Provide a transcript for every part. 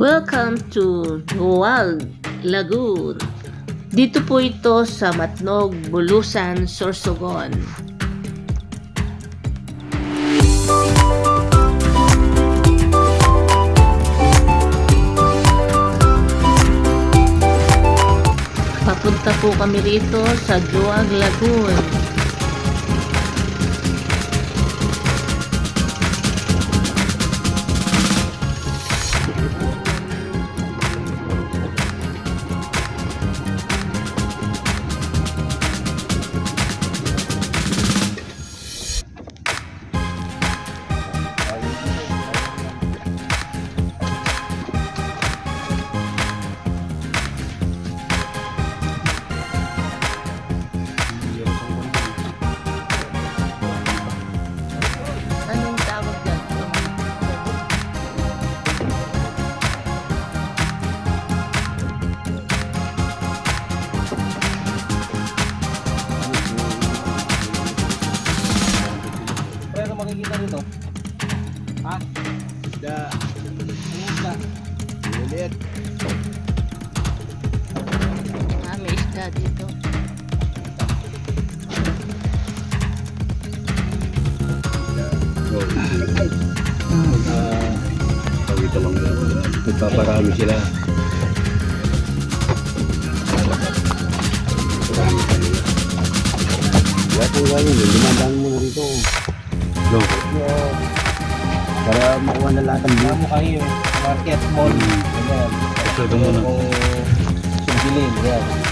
Welcome to Duwag Lagoon. Dito po ito sa Matnog, Bulusan, Sorsogon. Papunta po kami rito sa Duwag Lagoon. Oh. Ah, pagkita lang nila. Nagpaparami sila. Parami kanila. Kaya po gano'n, dumadaan mo rito. No. Para makuha na lahat ng Ano view. mo kayo? Market, mall. Ganyan. Ito, muna. O sumbilin. Ganyan.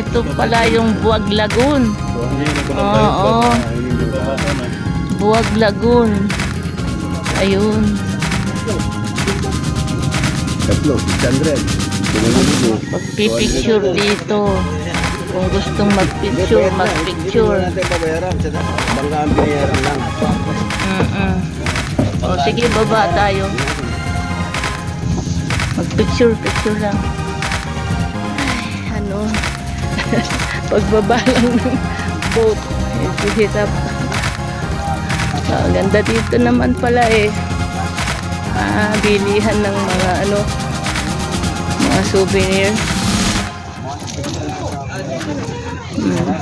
Ito pala yung Buwag Lagoon. Oo. Buwag Lagoon. Ayun. Tatlo, 600. Tumulong mo. Magpipicture dito. Kung gustong magpicture, magpicture. natin babayaran. Bangga ang binayaran lang. Mm-mm. O sige, baba tayo. Magpicture, picture lang. Pagbaba lang ng boat. Medyo hirap. Ah, ganda dito naman pala eh. Ah, bilihan ng mga ano, mga souvenir. Hmm.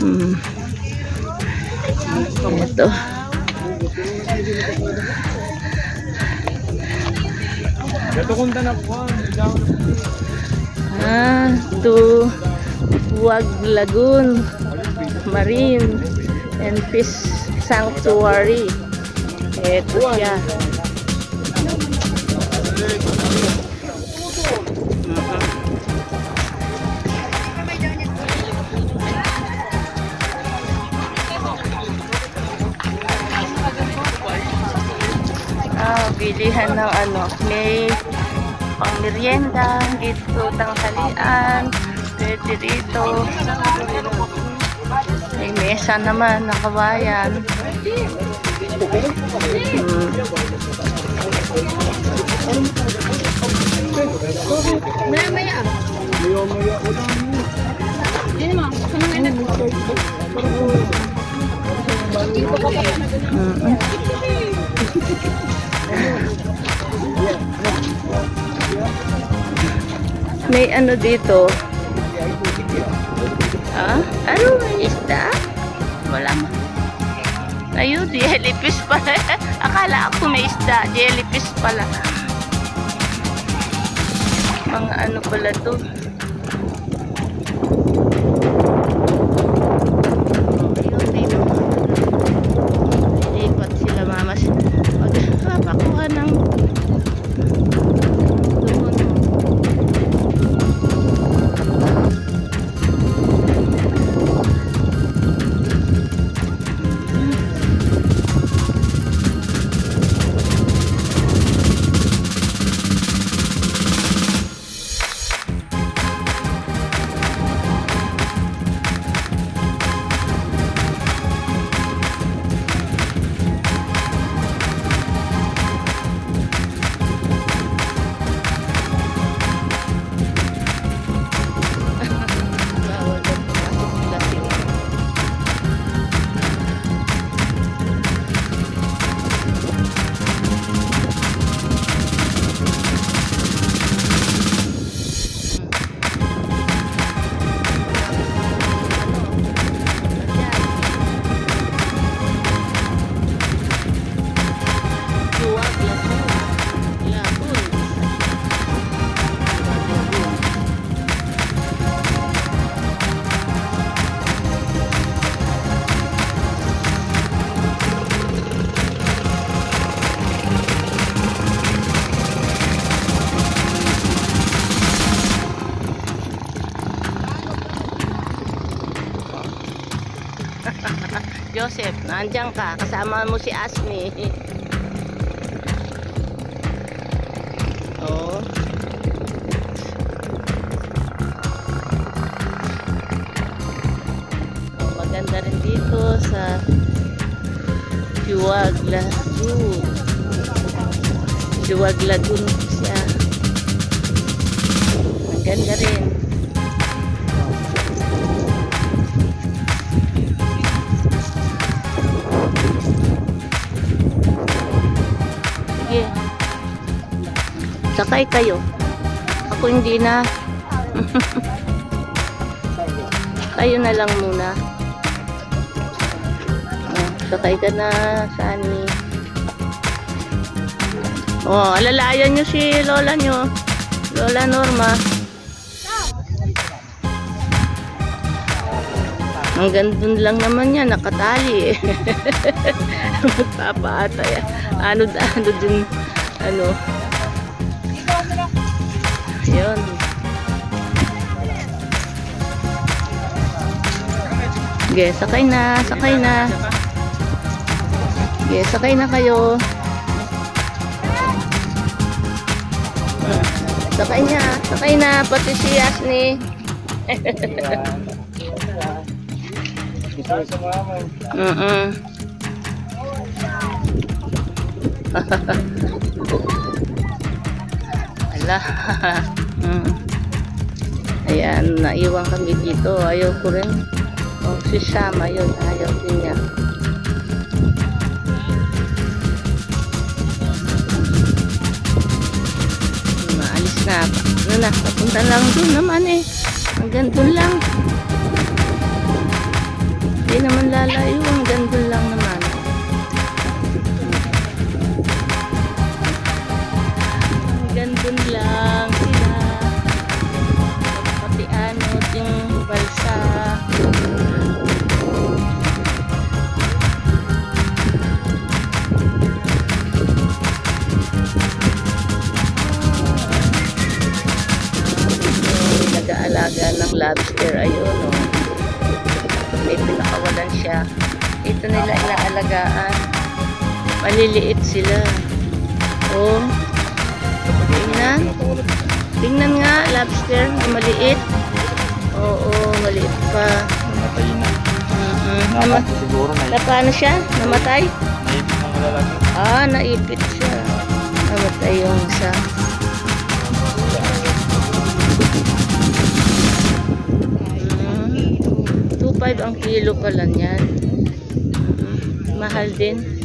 Hmm. Ito. Ito kung tanap ko. Ah, to Huwag Lagoon Marine and Fish Sanctuary. Ito siya. Ah, bilihan ng ano, may pang merienda, dito tanghalian, pwede dito. May mesa naman, nakawayan. Hmm. Mm-mm. May ano dito? Ah? Ano? Isda? Wala ma. Ayun, jellyfish pala. Akala ako may isda. Jellyfish pala. Mga ano pala to? Ayun, may mga Lipat sila mamas. Magpapakuha ng Joseph, nandiyan ka. Kasama mo si Asmi. Oo. Oh, maganda rin dito sa Juwag Lagoon. Juwag Lagoon siya. Sakay kayo. Ako hindi na. kayo na lang muna. Oh, sakay ka na, Sunny. Oh, alalayan nyo si Lola nyo. Lola Norma. Hanggang dun lang naman yan, nakatali eh. Magpapaatay. Ano, ano din, ano. Sige, sakay na, sakay na. Sige, sakay na kayo. Sakay na, sakay na, pati si Yasni. Mama. Mm-mm. Ala. mm. Ayan, naiwan kami dito. Ayaw ko rin. Oh, si Sama yun. Ayaw din niya. Maalis na. Ano na, papunta lang dun naman eh. Hanggang dun lang. Hindi naman lalayo. Hanggang dun lang naman. Hanggang dun lang maliliit sila. Oh. Tingnan. Tingnan nga lobster. Maliit. Oo maliit pa. Namatay na. Nama, siguro na na paano siya? Namatay? Naipit ng malalaki. ah naipit siya. Namatay yung isa. Mm, 2.5 ang kilo pala niyan. Mm, mahal din.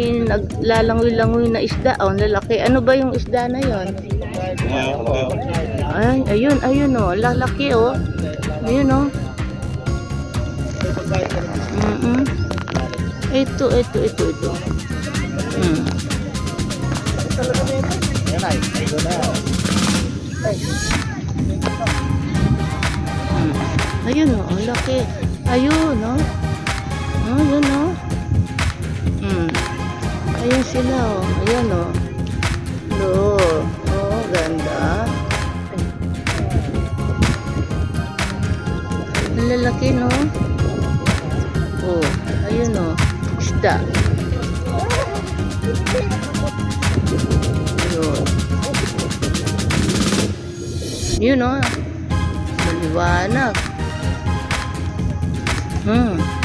May naglalangoy-langoy na isda. Oh, lalaki. Ano ba yung isda na yon? Ay, ayun, ayun oh. Lalaki oh. Ayun oh. Mm Ito, ito, ito, ito. Mm. Ayun. Mm. Ayun oh, laki. Ayun oh. Oh, yun oh. Mm. Ayun sila oh. Ayan oh. No. Oh, ganda. Lalaki no. Oh, ayun oh. Isda. Ayun. Yun oh. Maliwanag. Hmm.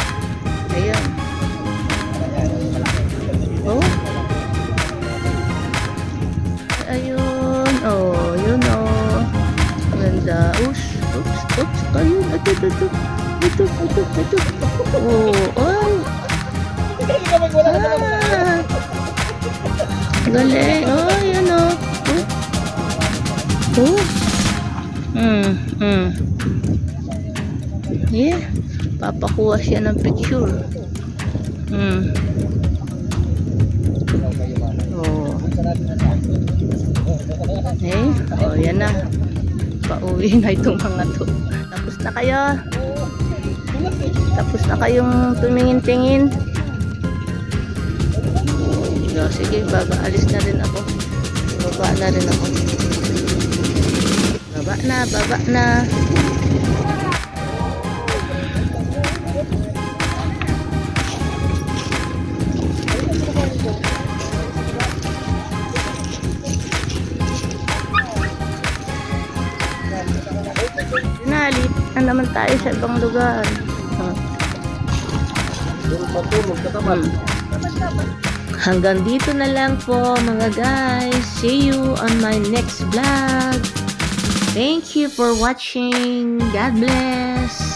Ito, ito, ito. Ito, ito, ito. Oh. Ay. Ah. Galing. Yun oh. Oh. Oh. Hmm. Hmm. Yeah. Papakuha siya ng picture. Hmm. Oh. Eh, oh, yan na. Pauwi na itong mga to. Tapos na kayo. Tapos na kayong tumingin-tingin. So, sige, baba. Alis na rin ako. Baba na rin ako. Baba na, baba na. Naman tayo sa ibang lugar. Katapat. Hanggang dito na lang po mga guys. See you on my next vlog. Thank you for watching. God bless.